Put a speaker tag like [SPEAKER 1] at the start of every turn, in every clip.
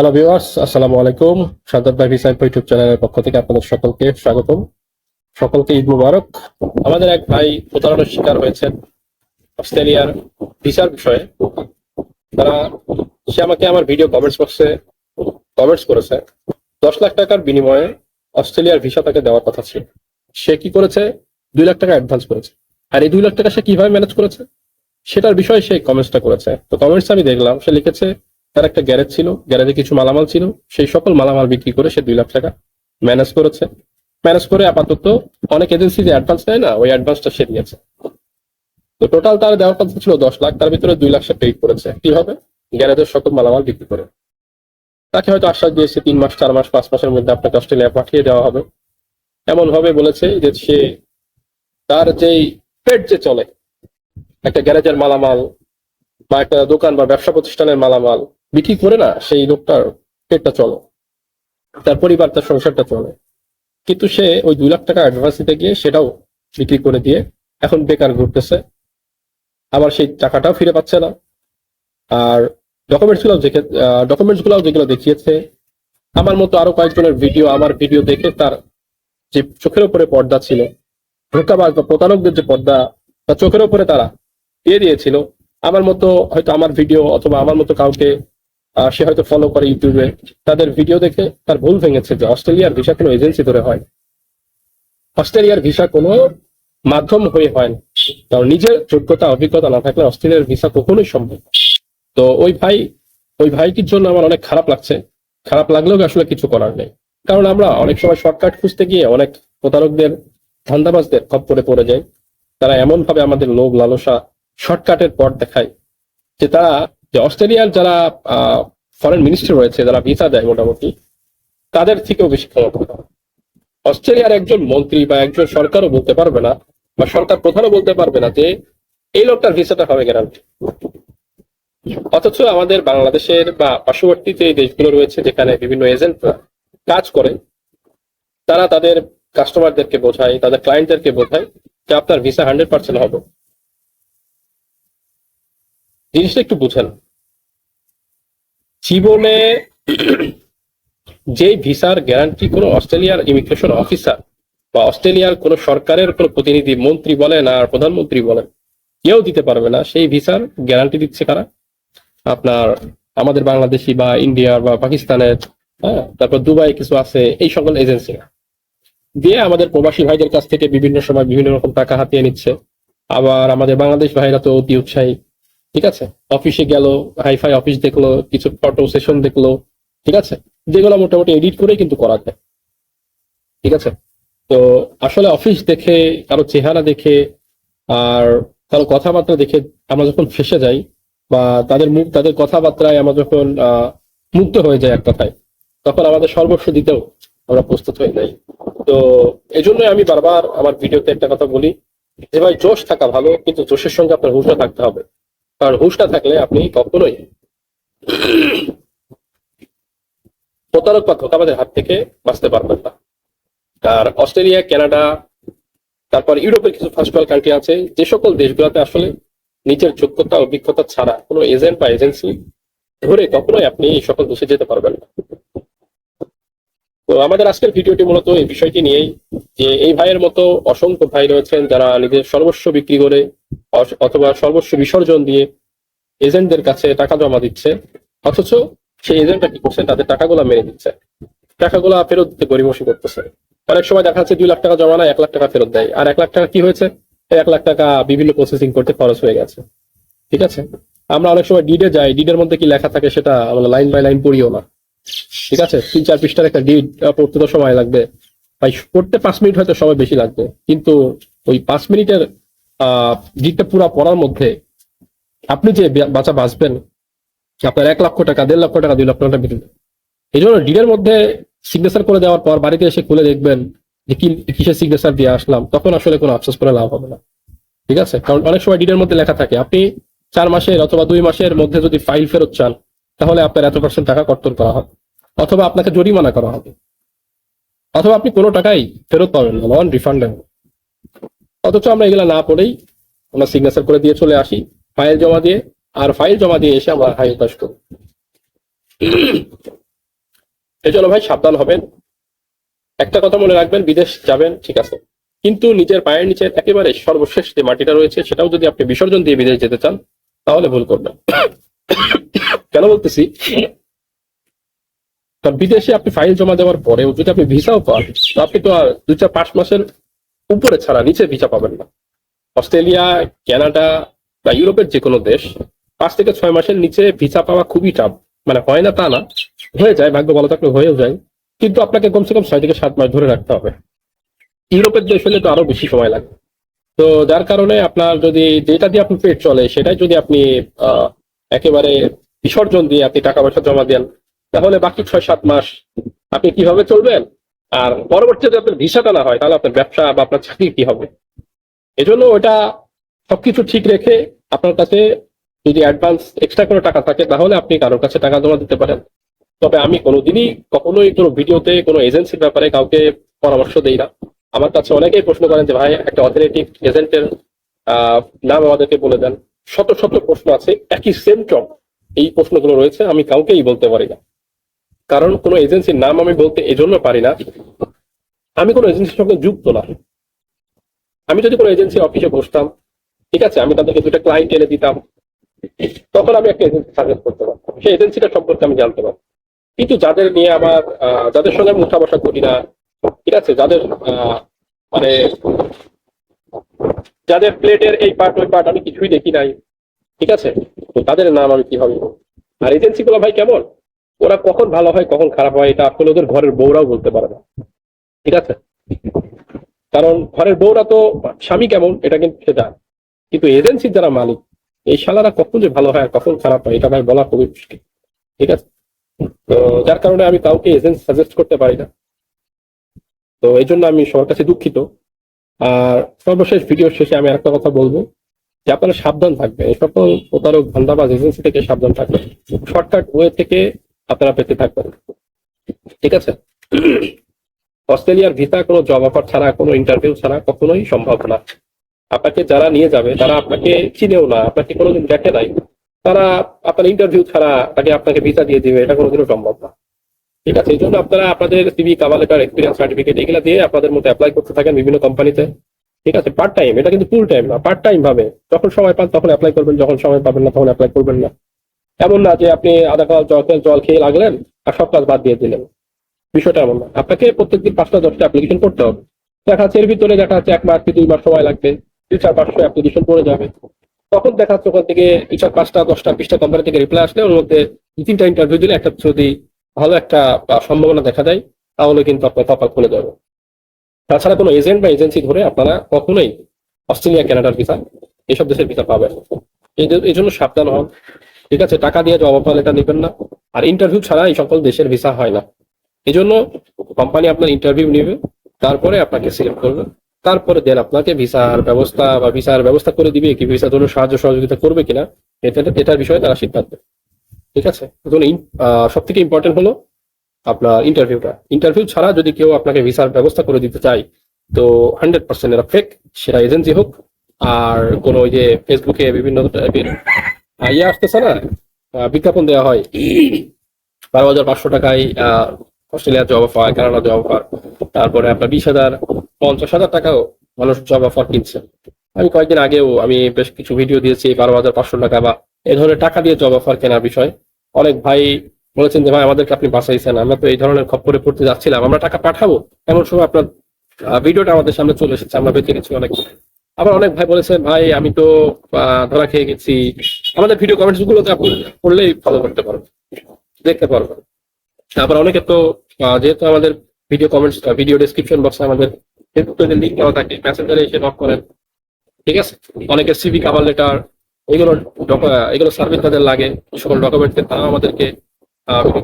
[SPEAKER 1] Hello viewers আসসালামু আলাইকুম সাদাত ভাই ভিসা ইউটিউব চ্যানেলের পক্ষ থেকে আপনাদের সকলকে স্বাগতম। সকলকে ঈদ মুবারক। আমাদের এক ভাই প্রতারণার শিকার হয়েছেন অস্ট্রেলিয়ার ভিসার বিষয়ে। তারা, সে আমাকে আমার ভিডিও কমেন্টস বক্সে কমেন্টস করেছে। দশ লাখ টাকার বিনিময়ে অস্ট্রেলিয়ার ভিসা তাকে দেওয়ার কথা ছিল। সে কি করেছে? দুই লাখ টাকা অ্যাডভান্স করেছে। আর এই দুই লাখ টাকা সে কীভাবে ম্যানেজ করেছে? সেটার বিষয়ে সে কমেন্টসটা করেছে। তো কমেন্টস আমি দেখলাম। সে লিখেছে তার একটা গ্যারেজ ছিল গ্যারেজে কিছু মালামাল ছিল। সেই সকল মালামাল বিক্রি করে সে দুই লাখ টাকা ম্যানেজ করেছে। ম্যানেজ করে আপাতত অনেক এজেন্সি যে অ্যাডভান্স নেয় না, ওই অ্যাডভান্সটা সে দিয়েছে। তো টোটাল তার দেওয়ার কথা ছিল দশ লাখ, তার ভিতরে দুই লাখ সে পেড করেছে। কীভাবে? গ্যারেজের সকল মালামাল বিক্রি করে। তাকে হয়তো আশ্বাস দিয়েছে, তিন মাস, চার মাস, পাঁচ মাসের মধ্যে আপনাকে অস্ট্রেলিয়া পাঠিয়ে দেওয়া হবে। এমন ভাবে বলেছে যে সে তার যেই পেট যে চলে, একটা গ্যারেজের মালামাল বা একটা দোকান বা ব্যবসা প্রতিষ্ঠানের মালামাল বিক্রি করে না, সেই লোকটার পেটটা চলে। তার পরিবার, তার সংসারটা চলে। কিন্তু সে ওই দুই লাখ টাকা অ্যাডভান্স দিতে গিয়ে সেটাও বিক্রি করে দিয়ে এখন বেকার ঘুরতেছে। আবার সেই টাকাটাও ফিরে পাচ্ছে না। আর ডকুমেন্টসগুলো দেখে ডকুমেন্টসগুলো যেগুলো দেখিয়েছে, আমার মতো আরও কয়েকজনের ভিডিও আমার ভিডিও দেখে তার যে চোখের উপরে পর্দা ছিল ধোকাবাজ বা প্রতারকদের যে পর্দা, বা চোখের উপরে তারা দিয়ে দিয়েছিল আমার মতো হয়তো আমার ভিডিও অথবা আমার মতো কাউকে সে হয়তো ফলো করে ইউটিউবে, তাদের ভিডিও দেখে তার ভুল ভেঙেছে যে অস্ট্রেলিয়ার ভিসা কোনো এজেন্সি ধরে হয়। অস্ট্রেলিয়ার ভিসা কোনো মাধ্যম হয়ে হয় না। কারণ নিজের যোগ্যতা, অভিজ্ঞতা না থাকলে অস্ট্রেলিয়ার ভিসা কখনোই সম্ভব তো ওই ভাই, ওই ভাইটির জন্য আমার অনেক খারাপ লাগছে। খারাপ লাগলেও আসলে কিছু করার নেই? কারণ আমরা অনেক সময় শর্টকাট খুঁজতে গিয়ে অনেক প্রতারকদের, ধান্দাবাজদের খপ্পরে পড়ে যাই। তারা এমন ভাবে আমাদের লোভ, লালসা শর্টকাটের পথ দেখায় যে তারা, যে অস্ট্রেলিয়ার যারা ফরেন মিনিস্টার রয়েছে, যারা ভিসা দেয় মোটামুটি, তাদের থেকেও বেশি ক্ষমতা অস্ট্রেলিয়ার একজন মন্ত্রী বা একজন সরকারও বলতে পারবে না, বা সরকার প্রধানও বলতে পারবে না যে এই লোকটার ভিসাটা হবে গ্যারান্টি অথচ আমাদের বাংলাদেশের বা পার্শ্ববর্তী যে দেশগুলো রয়েছে, যেখানে বিভিন্ন এজেন্টরা কাজ করে, তারা তাদের কাস্টমারদেরকে বোঝায়, তাদের ক্লায়েন্টদেরকে বোঝায় যে আপনার ভিসা হান্ড্রেড পার্সেন্ট হবে। জিনিসটা একটু বুঝেন। জীবনে যেই ভিসার গ্যারান্টি কোনো অস্ট্রেলিয়ার ইমিগ্রেশন অফিসার বা অস্ট্রেলিয়ার কোনো সরকারের কোনো প্রতিনিধি, মন্ত্রী বলেন আর প্রধানমন্ত্রী বলেন কেউ দিতে পারবে না। সেই ভিসার গ্যারান্টি দিচ্ছে কারা? আপনার আমাদের বাংলাদেশি বা ইন্ডিয়ার বা পাকিস্তানের হ্যাঁ তারপর দুবাই কিছু আছে, এই সকল এজেন্সিরা দিয়ে আমাদের প্রবাসী ভাইদের কাছ থেকে বিভিন্ন সময় বিভিন্ন রকম টাকা হাতিয়ে নিচ্ছে। আবার আমাদের বাংলাদেশ ভাইরা তো অতি উৎসাহী। ঠিক আছে? অফিসে গেল হাইফাই অফিস দেখল, কিছু ফটো সেশন দেখল, ঠিক আছে? যেগুলো মোটামুটি এডিট করেই কিন্তু করা যায়। ঠিক আছে? তো আসলে অফিস দেখে, কারও চেহারা দেখে, আর কারও কথাবার্তা দেখে আমরা যখন ফেসে যাই, বা তাদের মুখ, তাদের কথাবার্তায় আমরা যখন মুগ্ধ হয়ে যায় এক কথায় তখন আমাদের সর্বস্ব দিতেও আমরা প্রস্তুত হয়ে যাই তো এই জন্যই আমি বারবার আমার ভিডিওতে একটা কথা বলি যে, ভাই, জোশ থাকা ভালো, কিন্তু জোশের সঙ্গে আপনার হুশও থাকতে হবে। কারণ হুশটা থাকলে আপনি কখনোই প্রতারক বা ধোকাবাজের হাত থেকে বাঁচতে পারবেন না। আর অস্ট্রেলিয়া, কানাডা, তারপর ইউরোপের কিছু ফার্স্ট ওয়ার্ল্ড কান্ট্রি আছে, যে সকল দেশগুলোতে আসলে নিজের যোগ্যতা, অভিজ্ঞতা ছাড়া কোনো এজেন্ট বা এজেন্সি ধরে কখনোই আপনি এই সকল দেশে যেতে পারবেন না। তো আমাদের আজকের ভিডিওটি মূলত এই বিষয়টি নিয়েই যে এই ভাইয়ের মতো অসংখ্য ভাই রয়েছেন যারা নিজের সর্বস্ব বিক্রি করে অথবা সর্বস্ব বিসর্জন দিয়ে এজেন্টদের কাছে টাকা জমা দিচ্ছে, অথচ সেই এজেন্টটা কি করছে? তাদের টাকাগুলো মেরে দিচ্ছে। টাকাগুলো ফেরত দিতে গরিমসি করতেছে। অনেক সময় দেখা যাচ্ছে দুই লাখ টাকা জমা না এক লাখ টাকা ফেরত দেয়। আর এক লাখ টাকা কি হয়েছে? এক লাখ টাকা বিভিন্ন প্রসেসিং করতে খরচ হয়ে গেছে। ঠিক আছে? আমরা অনেক সময় ডিডে যাই ডিডের মধ্যে কি লেখা থাকে সেটা আমরা লাইন বাই লাইন পড়িও না। ঠিক আছে? তিন চার পৃষ্ঠার একটা ডিড পড়তে তো সময় লাগবে। ভাই, পড়তে পাঁচ মিনিট হয়তো সময় বেশি লাগবে। কিন্তু ওই পাঁচ মিনিটের ডিডটা পুরো পড়ার মধ্যে আপনি যে বাঁচা বাঁচবেন, আপনার এক লক্ষ টাকা, দেড় লক্ষ টাকা, দুই লক্ষ টাকা বেরোবে এই জন্য ডিডের মধ্যে সিগনেচার করে দেওয়ার পর বাড়িতে এসে খুলে দেখবেন যে কিসের সিগনেচার দিয়ে আসলাম, তখন আসলে কোনো আফসোস করে লাভ হবে না। ঠিক আছে? কারণ অনেক সময় ডিডের মধ্যে লেখা থাকে, আপনি চার মাসের অথবা দুই মাসের মধ্যে যদি ফাইল ফেরত চান, তাহলে আপনার এত পার্সেন্ট টাকা কর্তন করা হবে, অথবা আপনাকে জরিমানা করা হবে। অথবা আপনি কোনো টাকাই ফেরত পাবেন না নন রিফান্ডেবল অথচ আমরা এগুলা না পড়েই আমরা সিগনেচার করে দিয়ে চলে আসি। ফাইল জমা দিয়ে, আর ফাইল জমা দিয়ে এসে আমরা হাই হতাশ করি। এই জন্য ভাই সাবধান হবেন। একটা কথা মনে রাখবেন, বিদেশ যাবেন, ঠিক আছে। কিন্তু নিজের পায়ের নিচে একেবারে সর্বশেষ যে মাটিটা রয়েছে, সেটাও যদি আপনি বিসর্জন দিয়ে বিদেশ যেতে চান, তাহলে ভুল করবেন। কেন বলতেছি? কারণ বিদেশে আপনি ফাইল জমা দেওয়ার পরেও যদি আপনি ভিসাও পান আপনি তো আর দুই চার পাঁচ মাসের উপরে ছাড়া নিচে ভিসা পাবেন না। অস্ট্রেলিয়া, কানাডা বা ইউরোপের যে কোনো দেশ পাঁচ থেকে ছয় মাসের নিচে ভিসা পাওয়া খুবই টাফ মানে হয় না তা না, হয়ে যায়, ভাগ্য ভালো থাকলে হয়েও যায়, কিন্তু আপনাকে কমসে কম ছয় থেকে সাত মাস ধরে রাখতে হবে। ইউরোপের দেশ হলে তো আরও বেশি সময় লাগে। তো যার কারণে আপনার যদি যেটা দিয়ে আপনি পেট চলে, সেটাই যদি আপনি একেবারে বিসর্জন দিয়ে আপনি টাকা পয়সা জমা দেন, তাহলে বাকি ছয় সাত মাস আপনি কীভাবে চলবেন? আর পরবর্তীতে যদি আপনার ভিসাটা না হয়, তাহলে আপনার ব্যবসা বা আপনার চাকরি কি হবে? এজন্য ওটা সবকিছু ঠিক রেখে আপনার কাছে যদি অ্যাডভান্স এক্সট্রা কোনো টাকা থাকে, তাহলে আপনি কারোর কাছে টাকা জমা দিতে পারেন। তবে আমি কোনোদিনই কখনোই কোনো ভিডিওতে, কোনো এজেন্সির ব্যাপারে কাউকে পরামর্শ দেই না। আমার কাছে অনেকেই প্রশ্ন করেন যে, ভাই, একটা অথেন্টিক এজেন্টের নাম আমাদেরকে বলে দেন। শত শত প্রশ্ন আছে। একই সেম টপ এই প্রশ্নগুলো রয়েছে, আমি কাউকেই বলতে পারি না। কারণ কোনো এজেন্সির নাম আমি বলতে এজন্য পারি না। আমি কোনো এজেন্সির সঙ্গে যুক্ত না। আমি যদি কোনো এজেন্সি অফিসে বসতাম, ঠিক আছে, আমি তাদেরকে দুটা ক্লায়েন্ট এনে দিতাম, তখন আমি একটা এজেন্সি সাজেস্ট করতে পারতাম। সেই এজেন্সিটা সম্পর্কে আমি জানতে পারতাম। কিন্তু যাদের নিয়ে আমার যাদের সঙ্গে আমি উঠা বসা করি না, ঠিক আছে, যাদের মানে যাদের প্লেটের এই পার্ট ওই পার্ট আমি কিছুই দেখি নাই, ঠিক আছে, তো তাদের নাম আমি কীভাবে বলব? আর এজেন্সিগুলো ভাই কেমন? ওরা কখন ভালো হয়, কখন খারাপ হয়, এটা আসলে ওদের ঘরের বউরাও বলতে পারে না। ঠিক আছে? কারণ ঘরের বউরা তো স্বামী কেমন, এটা কিন্তু সে জানে। কিন্তু এজেন্সির যারা মালিক, এই শালারা কখন যে ভালো হয় আর কখন খারাপ হয়, এটা ভাই বলা খুবই মুশকিল। ঠিক আছে? তো যার কারণে আমি কাউকে এজেন্সি সাজেস্ট করতে পারি না। তো এই জন্য আমি সবার কাছে দুঃখিত। আর সর্বশেষ ভিডিওর শেষে আমি একটা কথা বলব, যে আপনারা সাবধান থাকবেন। এই সকল প্রতারক, ধান্দাবাজ এজেন্সি থেকে সাবধান থাকবেন। শর্টকাট ওয়ে থেকে আপনারা পেতে থাকবেন। ঠিক আছে? অস্ট্রেলিয়ার ভিসা কোনো জব অফার ছাড়া, কোনো ইন্টারভিউ ছাড়া কখনোই সম্ভব না। আপনাকে যারা নিয়ে যাবে, তারা আপনাকে চিনেও না, আপনাকে কোনোদিন দেখে নাই, তারা আপনার ইন্টারভিউ ছাড়া তাকে আপনাকে ভিসা দিয়ে দিবে, এটা কোনোদিনও সম্ভব না। ঠিক আছে? এই জন্য আপনারা আপনাদের CV cover letter experience certificate এগুলো দিয়ে আপনাদের মধ্যে অ্যাপ্লাই করতে থাকেন বিভিন্ন কোম্পানিতে ঠিক আছে? পার্ট টাইম এটা কিন্তু ফুল টাইম না পার্ট টাইম ভাবে। যখন সময় পান তখন অ্যাপ্লাই করবেন, যখন সময় পাবেন না তখন অ্যাপ্লাই করবেন না। এমন না যে আপনি আধা কাল জল জল খেয়ে লাগলেন, আর সব কাজ বাদ দিয়ে দিলেন। বিষয়টা এমন না। আপনাকে প্রত্যেকদিন পাঁচটা, দশটা অ্যাপ্লিকেশন করতে হবে। দেখা যাচ্ছে এর ভিতরে দেখা যাচ্ছে এক মাস কি দুই মাস সময় লাগবে দুই চার পাঁচশো অ্যাপ্লিকেশন পড়ে যাবে। তখন দেখা যাচ্ছে ওখান থেকে দুই চার, পাঁচটা, দশটা, বিশটা কোম্পানি থেকে রিপ্লাই আসলে ওর মধ্যে দু তিনটা ইন্টারভিউ দিলে একটা যদি ভালো একটা সম্ভাবনা দেখা যায় তাহলে কিন্তু আপনার কপাল খুলে যাবে তাছাড়া কোনো এজেন্ট বা এজেন্সি ধরে আপনারা কখনোই অস্ট্রেলিয়া, কানাডার ভিসা এসব দেশের ভিসা পাবেন। এই জন্য সাবধান হন। ঠিক আছে, টাকা দিয়ে জব অফার লেটার নেবেন না। আর ইন্টারভিউ ছাড়া এই সকল দেশের ভিসা হয় না। এই জন্য কোম্পানি আপনার ইন্টারভিউ নেবে, তারপরে আপনাকে সিলেক্ট করবে। তারপরে দেন আপনাকে ভিসার ব্যবস্থা বা ভিসার ব্যবস্থা করে দিবে কি ভিসার জন্য সাহায্য সহযোগিতা করবে কিনা এটা এটার বিষয়ে তারা সিদ্ধান্ত ঠিক আছে? সব থেকে ইম্পর্টেন্ট হলো আপনার ইন্টারভিউটা ইন্টারভিউ ছাড়া যদি কেউ আপনাকে ভিসার ব্যবস্থা করে দিতে চায়, তো হান্ড্রেড পার্সেন্ট এরা ফেক সেটা এজেন্সি হোক, আর কোনো ওই যে ফেসবুকে বিভিন্ন ইয়ে আসতেছে না? বিজ্ঞাপন দেওয়া হয়। বারো হাজার পাঁচশো টাকায় অস্ট্রেলিয়ার job offer Canada job offer. তারপরে আপনার বিশ হাজার পঞ্চাশ হাজার টাকাও মানুষ জব অফার কিনছে। আমি কয়েকদিন আগেও আমি বেশ কিছু ভিডিও দিয়েছি, বারো হাজার পাঁচশো টাকা বা এই ধরনের টাকা দিয়ে জব অফার কেনার বিষয়। অনেক ভাই বলেছেন যে, ভাই, আমাদেরকে আপনি বাঁচাইছেন। আমরা তো এই ধরনের খপ্পরে পড়তে যাচ্ছিলাম। আমরা টাকা পাঠাবো। এমন সময় আপনার ভিডিওটা আমাদের সামনে চলে এসেছে। আমরা বেঁচে গেছি অনেক। আবার অনেক ভাই বলেছেন, ভাই, আমি তো ধরা খেয়ে গেছি। আমাদের ভিডিও কমেন্টস গুলোতে আপনি পড়লেই ফলো করতে পারবেন, দেখতে পারবেন। তারপর অনেকে তো যেহেতু আমাদের ভিডিও কমেন্টস ভিডিও ডেসক্রিপশন বক্সে আমাদের ফেসবুক পেজের লিঙ্ক দেওয়া থাকে মেসেঞ্জারে এসে নক করেন, ঠিক আছে? অনেকের সিভি কাভার লেটার এগুলো এগুলো সার্ভিস তাদের লাগে, এই সকল ডকুমেন্ট তারা আমাদেরকে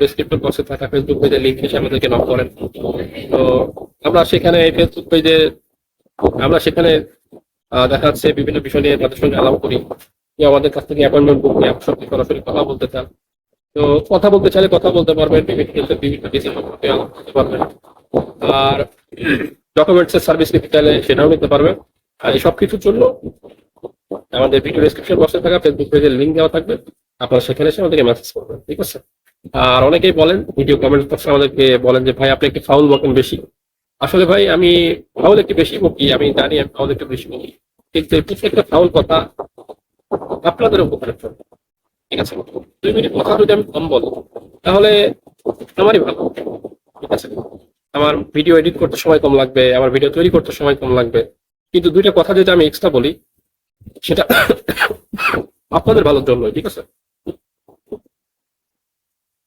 [SPEAKER 1] ডেসক্রিপশন বক্সে থাকা ফেসবুক পেজের লিঙ্ক এসে আমাদেরকে নক করেন। তো আমরা সেখানে ফেসবুক পেজে আমরা সেখানে দেখা যাচ্ছে বিভিন্ন বিষয় নিয়ে তাদের সঙ্গে আলাপ করি। আমাদের কাছ থেকে অ্যাপয়েন্টমেন্ট বুক নিয়ে আপনার সঙ্গে সরাসরি কথা বলতে চান। তো কথা বলতে চাইলে কথা বলতে পারবেন, বিভিন্ন ক্ষেত্রে বিভিন্ন ডিসি সম্পর্কে আলাপ করতে পারবেন। আর ডকুমেন্টস এর সার্ভিস নিতে চাইলে সেটাও নিতে পারবেন। আর এই সব কিছুর জন্য আমাদের ভিডিও ডেসক্রিপশন বক্সে থাকা ফেসবুক পেজের লিঙ্ক দেওয়া থাকবে। আপনারা সেখানে এসে আমাদেরকে মেসেজ করবেন, ঠিক আছে? আর অনেকেই বলেন ভিডিও কমেন্ট বক্সে আমাদেরকে বলেন যে, ভাই, আপনি একটু ফাউল বকেন বেশি। আসলে ভাই, আমি ফাউল একটু বেশি বকি আমি জানি আমি ফাউল একটু বেশি বকি কিন্তু এই প্রত্যেকটা ফাউল কথা আপনাদের উপকারের জন্য। ঠিক আছে? দুই মিনিট কথা যদি আমি কম বলি, তাহলে আমারই ভালো। ঠিক আছে? আমার ভিডিও এডিট করতে সময় কম লাগবে, আমার ভিডিও তৈরি করতে সময় কম লাগবে। কিন্তু দুইটা কথা যদি আমি এক্সট্রা বলি, সেটা আপনাদের ভালোর জন্য ঠিক আছে?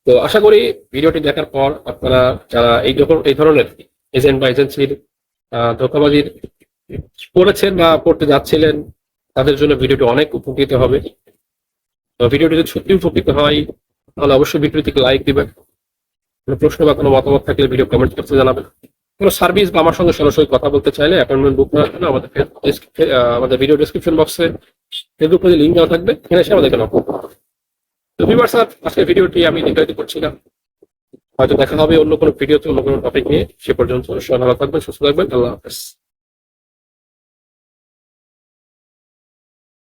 [SPEAKER 1] তো আশা করি ভিডিওটি দেখার পর আপনারা যারা এই এই ধরনের এজেন্ট বা এজেন্সির ধোকাবাজির পড়েছেন বা পড়তে যাচ্ছিলেন, তাদের জন্য ভিডিওটি অনেক উপকৃত হবে। ভিডিওটি যদি সত্যি উপকৃত হয়, তাহলে অবশ্যই ভিডিওটিকে লাইক দিবেন। কোনো প্রশ্ন বা কোনো মতামত থাকলে ভিডিও কমেন্ট করতে জানাবেন। কোনো সার্ভিস বা আমার সঙ্গে সরাসরি কথা বলতে চাইলে অ্যাপয়েন্টমেন্ট বুক করার জন্য আমাদের আমাদের ভিডিও ডিসক্রিপশন বক্সে ফেসবুক পেজে লিঙ্ক দেওয়া থাকবে। এখানে এসে আমাদেরকে নক তো ভিউয়ার স্যার আজকে ভিডিওটি আমি দীর্ঘায়িত করছি না হয়তো দেখা হবে অন্য কোনো ভিডিওতে অন্য কোনো টপিক নিয়ে। সে পর্যন্ত সবাই ভালো থাকবেন, সুস্থ থাকবেন। আল্লাহ হাফেজ।